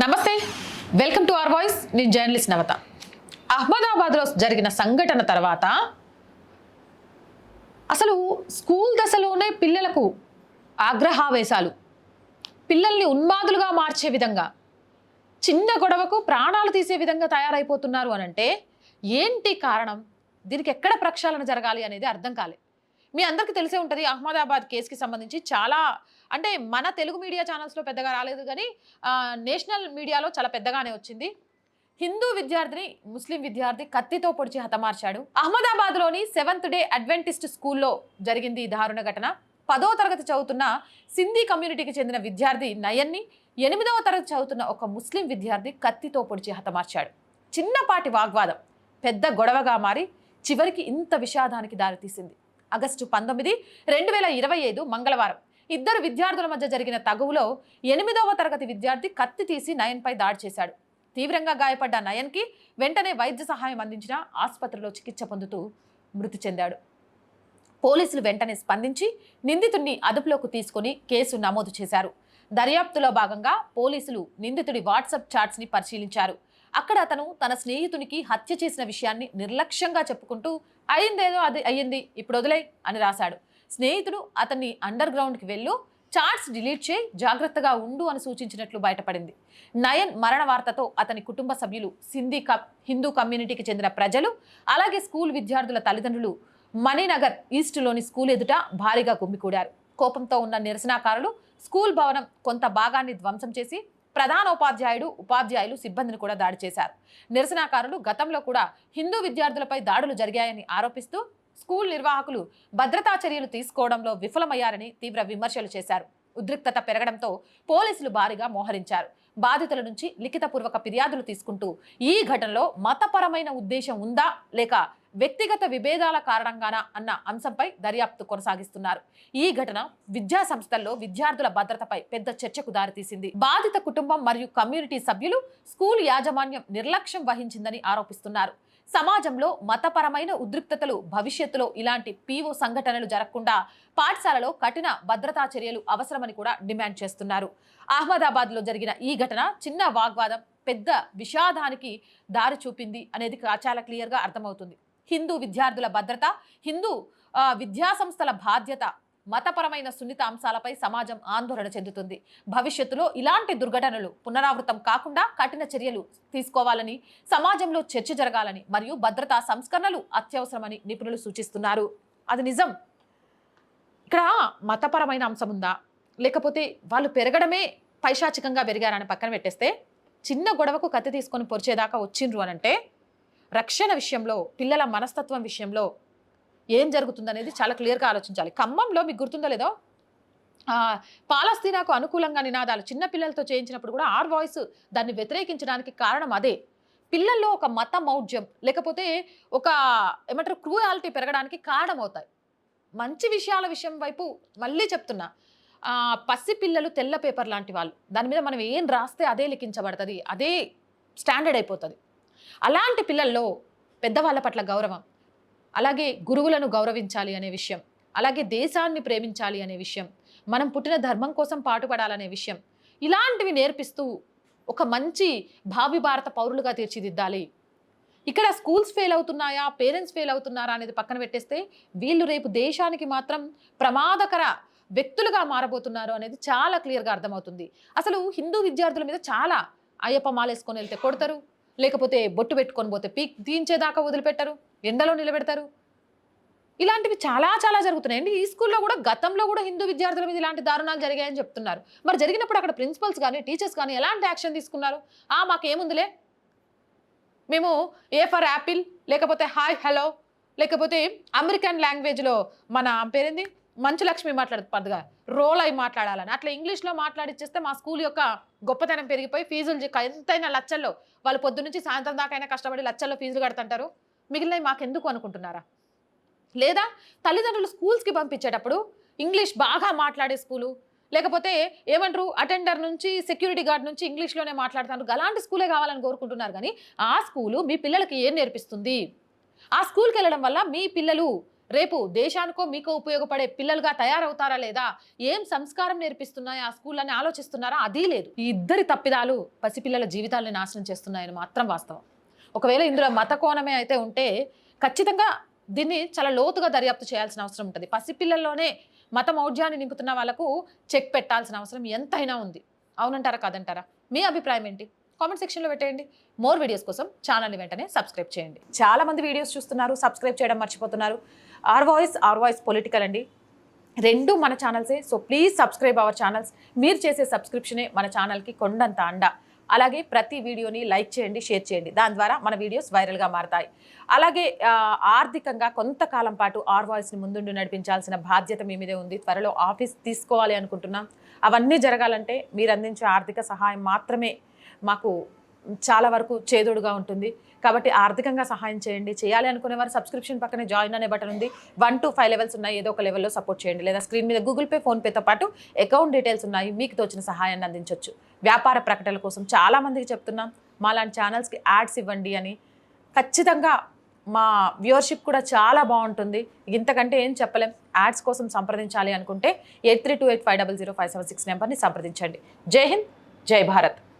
నమస్తే. Welcome to R voice నేను journalist Navata. అహ్మదాబాద్లో జరిగిన సంఘటన తర్వాత అసలు స్కూల్ దశలోనే పిల్లలకు ఆగ్రహావేశాలు. పిల్లల్ని ఉన్మాదులుగా మార్చే విధంగా చిన్న గొడవకు ప్రాణాలు తీసే విధంగా తయారైపోతున్నారు అని అంటే ఏంటి కారణం? దీనికి ఎక్కడ ప్రక్షాళన జరగాలి అనేది అర్థం కాలే. మీ అందరికీ తెలిసే ఉంటుంది అహ్మదాబాద్ కేసుకి సంబంధించి చాలా అంటే మన తెలుగు మీడియా ఛానల్స్లో పెద్దగా రాలేదు కానీ నేషనల్ మీడియాలో చాలా పెద్దగానే వచ్చింది. హిందూ విద్యార్థిని ముస్లిం విద్యార్థి కత్తితో పొడిచి హతమార్చాడు. అహ్మదాబాద్లోని సెవెంత్ డే అడ్వెంటిస్ట్ స్కూల్లో జరిగింది ఈ దారుణ ఘటన. పదో తరగతి చదువుతున్న సింధీ కమ్యూనిటీకి చెందిన విద్యార్థి నయన్ని ఎనిమిదవ తరగతి చదువుతున్న ఒక ముస్లిం విద్యార్థి కత్తితో పొడిచి హతమార్చాడు. చిన్నపాటి వాగ్వాదం పెద్ద గొడవగా మారి చివరికి ఇంత విషాదానికి దారితీసింది. ఆగస్టు పంతొమ్మిది రెండు వేల ఇరవై ఐదు మంగళవారం. ఇద్దరు విద్యార్థుల మధ్య జరిగిన తగువులో ఎనిమిదవ తరగతి విద్యార్థి కత్తి తీసి నయన్పై దాడి చేశాడు. తీవ్రంగా గాయపడ్డ నయన్కి వెంటనే వైద్య సహాయం అందించిన ఆసుపత్రిలో చికిత్స పొందుతూ మృతి చెందాడు. పోలీసులు వెంటనే స్పందించి నిందితుడిని అదుపులోకి తీసుకొని కేసు నమోదు చేశారు. దర్యాప్తులో భాగంగా పోలీసులు నిందితుడి వాట్సాప్ చాట్స్ని పరిశీలించారు. అక్కడ అతను తన స్నేహితునికి హత్య చేసిన విషయాన్ని నిర్లక్ష్యంగా చెప్పుకుంటూ అయిందేదో అది అయ్యింది ఇప్పుడు వదిలే అని రాశాడు. స్నేహితుడు అతన్ని అండర్ గ్రౌండ్కి వెళ్ళు చాట్స్ డిలీట్ చేయి జాగ్రత్తగా ఉండు అని సూచించినట్లు బయటపడింది. నయన్ మరణ వార్తతో అతని కుటుంబ సభ్యులు సింధీ కప్ హిందూ కమ్యూనిటీకి చెందిన ప్రజలు అలాగే స్కూల్ విద్యార్థుల తల్లిదండ్రులు మణినగర్ ఈస్ట్లోని స్కూల్ ఎదుట భారీగా గుమ్మికూడారు. కోపంతో ఉన్న నిరసనకారులు స్కూల్ భవనం కొంత భాగాన్ని ధ్వంసం చేసి ప్రధానోపాధ్యాయుడు ఉపాధ్యాయులు సిబ్బందిని కూడా దాడి చేశారు. నిరసనకారులు గతంలో కూడా హిందూ విద్యార్థులపై దాడులు జరిగాయని ఆరోపిస్తూ స్కూల్ నిర్వాహకులు భద్రతా చర్యలు తీసుకోవడంలో విఫలమయ్యారని తీవ్ర విమర్శలు చేశారు. ఉద్రిక్తత పెరగడంతో పోలీసులు భారీగా మోహరించారు. బాధితుల నుంచి లిఖితపూర్వక ఫిర్యాదులు తీసుకుంటూ ఈ ఘటనలో మతపరమైన ఉద్దేశం ఉందా లేక వ్యక్తిగత విభేదాల కారణంగానా అన్న అంశంపై దర్యాప్తు కొనసాగిస్తున్నారు. ఈ ఘటన విద్యా సంస్థల్లో విద్యార్థుల భద్రతపై పెద్ద చర్చకు దారితీసింది. బాధిత కుటుంబం మరియు కమ్యూనిటీ సభ్యులు స్కూల్ యాజమాన్యం నిర్లక్ష్యం వహించిందని ఆరోపిస్తున్నారు. సమాజంలో మతపరమైన ఉద్రిక్తతలు భవిష్యత్తులో ఇలాంటి పీఓ సంఘటనలు జరగకుండా పాఠశాలలో కఠిన భద్రతా చర్యలు అవసరమని కూడా డిమాండ్ చేస్తున్నారు. అహ్మదాబాద్లో జరిగిన ఈ ఘటన చిన్న వాగ్వాదం పెద్ద విషాదానికి దారి చూపింది అనేది చాలా క్లియర్గా అర్థమవుతుంది. హిందూ విద్యార్థుల భద్రత హిందూ విద్యాసంస్థల బాధ్యత మతపరమైన సున్నిత అంశాలపై సమాజం ఆందోళన చెందుతుంది. భవిష్యత్తులో ఇలాంటి దుర్ఘటనలు పునరావృతం కాకుండా కఠిన చర్యలు తీసుకోవాలని సమాజంలో చర్చ జరగాలని మరియు భద్రతా సంస్కరణలు అత్యవసరమని నిపుణులు సూచిస్తున్నారు. అది నిజం. ఇక్కడ మతపరమైన అంశం ఉందా? లేకపోతే వాళ్ళు పెరగడమే పైశాచికంగా పెరిగారని పక్కన పెట్టేస్తే చిన్న గొడవకు కత్తి తీసుకొని పొరిచేదాకా వచ్చిండ్రు అని అంటే రక్షణ విషయంలో పిల్లల మనస్తత్వం విషయంలో ఏం జరుగుతుందనేది చాలా క్లియర్గా ఆలోచించాలి. ఖమ్మంలో మీకు గుర్తుందో లేదో? పాలస్తీనాకు అనుకూలంగా నినాదాలు చిన్నపిల్లలతో చేయించినప్పుడు కూడా ఆర్ వాయిస్ దాన్ని వ్యతిరేకించడానికి కారణం అదే. పిల్లల్లో ఒక మత మౌఢ్యం లేకపోతే ఒక ఏమంటారు క్రూయాలిటీ పెరగడానికి కారణమవుతాయి. మంచి విషయాల విషయం వైపు మళ్ళీ చెప్తున్నా. పసి పిల్లలు తెల్ల పేపర్ లాంటి వాళ్ళు దాని మీద మనం ఏం రాస్తే అదే లిఖించబడుతుంది అదే స్టాండర్డ్ అయిపోతుంది. అలాంటి పిల్లల్లో పెద్దవాళ్ళ పట్ల గౌరవం అలాగే గురువులను గౌరవించాలి అనే విషయం అలాగే దేశాన్ని ప్రేమించాలి అనే విషయం మనం పుట్టిన ధర్మం కోసం పాటుపడాలనే విషయం ఇలాంటివి నేర్పిస్తూ ఒక మంచి భావి భారత పౌరులుగా తీర్చిదిద్దాలి. ఇక్కడ స్కూల్స్ ఫెయిల్ అవుతున్నాయా పేరెంట్స్ ఫెయిల్ అవుతున్నారా అనేది పక్కన పెట్టేస్తే వీళ్ళు రేపు దేశానికి మాత్రం ప్రమాదకర వ్యక్తులుగా మారబోతున్నారు అనేది చాలా క్లియర్గా అర్థమవుతుంది. అసలు హిందూ విద్యార్థుల మీద చాలా అయ్యప్ప మాలేసుకొని వెళ్తే కొడతారు లేకపోతే బొట్టు పెట్టుకొని పోతే పీక్ తీయించేదాకా వదిలిపెట్టరు ఎండలో నిలబెడతారు. ఇలాంటివి చాలా చాలా జరుగుతున్నాయండి. ఈ స్కూల్లో కూడా గతంలో కూడా హిందూ విద్యార్థుల మీద ఇలాంటి దారుణాలు జరిగాయని చెప్తున్నారు. మరి జరిగినప్పుడు అక్కడ ప్రిన్సిపల్స్ కానీ టీచర్స్ కానీ ఎలాంటి యాక్షన్ తీసుకున్నారు? ఆ మాకేముందిలే? మేము ఏ ఫర్ యాపిల్ లేకపోతే హాయ్ హలో లేకపోతే అమెరికన్ లాంగ్వేజ్లో మన పేరేంది? మంచు లక్ష్మి పద్దుగా రోల్ అయి మాట్లాడాలని. అట్లా ఇంగ్లీష్లో మాట్లాడిచ్చేస్తే మా స్కూల్ యొక్క గొప్పతనం పెరిగిపోయి ఫీజులు ఎంతైనా లచ్చల్లో. వాళ్ళు పొద్దునుంచి సాయంత్రం దాకా కష్టపడి లచ్చల్లో ఫీజులు కడుతుంటారు. మిగిలినవి మాకెందుకు అనుకుంటున్నారా? లేదా తల్లిదండ్రులు స్కూల్స్కి పంపించేటప్పుడు ఇంగ్లీష్ బాగా మాట్లాడే స్కూలు? లేకపోతే ఏమంటారు అటెండర్ నుంచి సెక్యూరిటీ గార్డ్ నుంచి ఇంగ్లీష్లోనే మాట్లాడుతారు. అలాంటి స్కూలే కావాలని కోరుకుంటున్నారు. కానీ ఆ స్కూలు మీ పిల్లలకి ఏం నేర్పిస్తుంది? ఆ స్కూల్కి వెళ్ళడం వల్ల మీ పిల్లలు రేపు దేశానికో మీకో ఉపయోగపడే పిల్లలుగా తయారవుతారా లేదా? ఏం సంస్కారం నేర్పిస్తున్నాయి ఆ స్కూళ్ళని ఆలోచిస్తున్నారా? అది లేదు. ఈ ఇద్దరి తప్పిదాలు పసిపిల్లల జీవితాలను నాశనం చేస్తున్నాయని మాత్రం వాస్తవం. ఒకవేళ ఇందులో మత కోణమే అయితే ఉంటే ఖచ్చితంగా దీన్ని చాలా లోతుగా దర్యాప్తు చేయాల్సిన అవసరం ఉంటుంది. పసిపిల్లల్లోనే మత మౌఢ్యాన్ని నింపుతున్న వాళ్ళకు చెక్ పెట్టాల్సిన అవసరం ఎంతైనా ఉంది. అవునంటారా కాదంటారా? మీ అభిప్రాయం ఏంటి? కామెంట్ సెక్షన్లో పెట్టేయండి. మోర్ వీడియోస్ కోసం ఛానల్ని వెంటనే సబ్స్క్రైబ్ చేయండి. చాలామంది వీడియోస్ చూస్తున్నారు సబ్స్క్రైబ్ చేయడం మర్చిపోతున్నారు. R voice R voice political అండి. రెండు మన ఛానల్సే. So please subscribe our channels. మీరు చేసే సబ్స్క్రిప్షనే మన ఛానల్కి కొండంత అండ. అలాగే ప్రతి వీడియోని లైక్ చేయండి షేర్ చేయండి. దాని ద్వారా మన వీడియోస్ వైరల్గా మారతాయి. అలాగే ఆర్థికంగా కొంతకాలం పాటు ఆర్ వాయిస్ని ముందుండి నడిపించాల్సిన బాధ్యత మీ మీదే ఉంది. త్వరలో ఆఫీస్ తీసుకోవాలి అనుకుంటున్నాం. అవన్నీ జరగాలంటే మీరు అందించే ఆర్థిక సహాయం మాత్రమే మాకు చాలా వరకు చేదోడుగా ఉంటుంది. కాబట్టి ఆర్థికంగా సహాయం చేయండి. చేయాలి అనుకునే వారు సబ్స్క్రిప్షన్ పక్కనే జాయిన్ అనే బటన్ ఉంది. వన్ టు ఫైవ్ లెవెల్స్ ఉన్నాయి. ఏదో ఒక లెవెల్లో సపోర్ట్ చేయండి. లేదా స్క్రీన్ మీద గూగుల్ పే ఫోన్పేతో పాటు అకౌంట్ డీటెయిల్స్ ఉన్నాయి. మీకు తోచిన సహాయాన్ని అందించవచ్చు వ్యాపార ప్రకటనల కోసం చాలామందికి చెప్తున్నాం. మా లాంటి ఛానల్స్కి యాడ్స్ ఇవ్వండి అని. ఖచ్చితంగా మా వ్యూవర్షిప్ కూడా చాలా బాగుంటుంది. ఇంతకంటే ఏం చెప్పలేం. యాడ్స్ కోసం సంప్రదించాలి అనుకుంటే eight three two eight five double zero five seven six నెంబర్ని సంప్రదించండి. జై హింద్ జై భారత్.